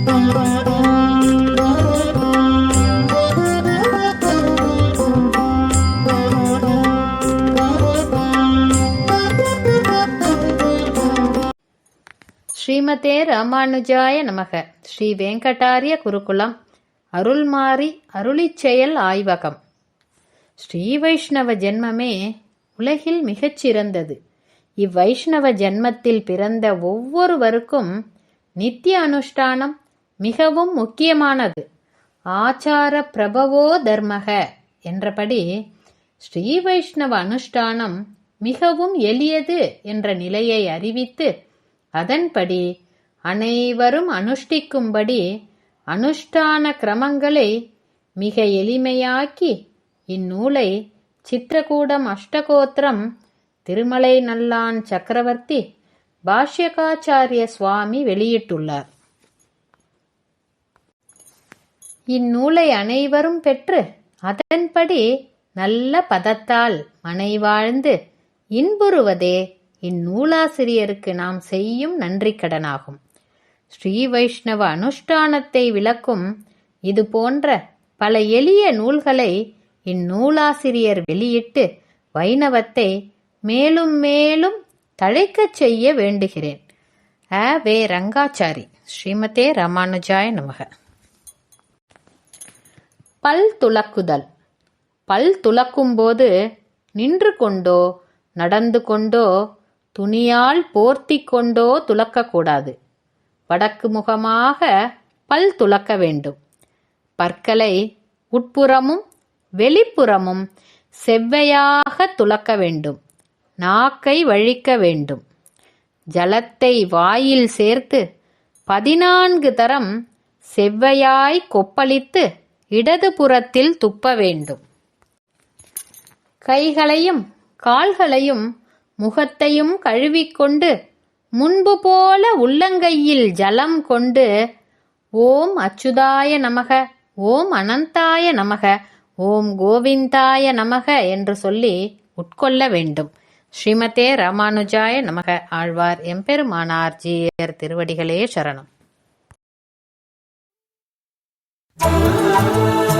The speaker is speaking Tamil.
ஸ்ரீமதே ராமானுஜாய நமக. ஸ்ரீ வெங்கடாரிய குருகுலம் அருள்மாரி அருளிச்செயல் ஆய்வகம். ஸ்ரீ வைஷ்ணவ ஜென்மமே உலகில் மிகச்சிறந்தது இவ்வைஷ்ணவ ஜென்மத்தில் பிறந்த ஒவ்வொருவருக்கும் நித்திய அனுஷ்டானம் மிகவும் முக்கியமானது. ஆச்சார பிரபவோ தர்மக என்றபடி ஸ்ரீ வைஷ்ணவ அனுஷ்டானம் மிகவும் எளியது என்ற நிலையை அறிவித்து அதன்படி அனைவரும் அனுஷ்டிக்கும்படி அனுஷ்டான கிரமங்களை மிக எளிமையாக்கி இந்நூலை சித்திரகூடம் அஷ்டகோத்திரம் திருமலை நல்லான் சக்கரவர்த்தி பாஷ்யகாச்சாரிய சுவாமி வெளியிட்டுள்ளார். இந்நூலை அனைவரும் பெற்று அதன்படி நல்ல பதத்தால் மனை வாழ்ந்து இன்புறுவதே இந்நூலாசிரியருக்கு நாம் செய்யும் நன்றிக்கடனாகும் ஸ்ரீ வைஷ்ணவ அனுஷ்டானத்தை விளக்கும் இது போன்ற பல எளிய நூல்களை இந்நூலாசிரியர் வெளியிட்டு வைணவத்தை மேலும் மேலும் தழைக்கச் செய்ய வேண்டுகிறேன். அ. வே. ரங்காச்சாரி. ஸ்ரீமதே ராமானுஜாய நமக. பல் துலக்குதல் பல் துலக்கும்போது நின்று கொண்டோ நடந்து கொண்டோ துணியால் போர்த்தி கொண்டோ துலக்கக்கூடாது வடக்கு முகமாக பல் துலக்க வேண்டும். பற்களை உட்புறமும் வெளிப்புறமும் செவ்வையாக துலக்க வேண்டும். நாக்கை வழிக்க வேண்டும். ஜலத்தை வாயில் சேர்த்து பதினான்கு தரம் செவ்வையாய் கொப்பளித்து இடதுபுறத்தில் துப்ப வேண்டும். கைகளையும் கால்களையும் முகத்தையும் கழுவிக்கொண்டு முன்பு போல உள்ளங்கையில் ஜலம் கொண்டு ஓம் அச்சுதாய நமக ஓம் அனந்தாய நமக ஓம் கோவிந்தாய நமக என்று சொல்லி உட்கொள்ள வேண்டும். ஸ்ரீமதே ராமானுஜாய நமக. ஆழ்வார் எம்பெருமானார் ஜீயர் திருவடிகளே சரணம். Oh,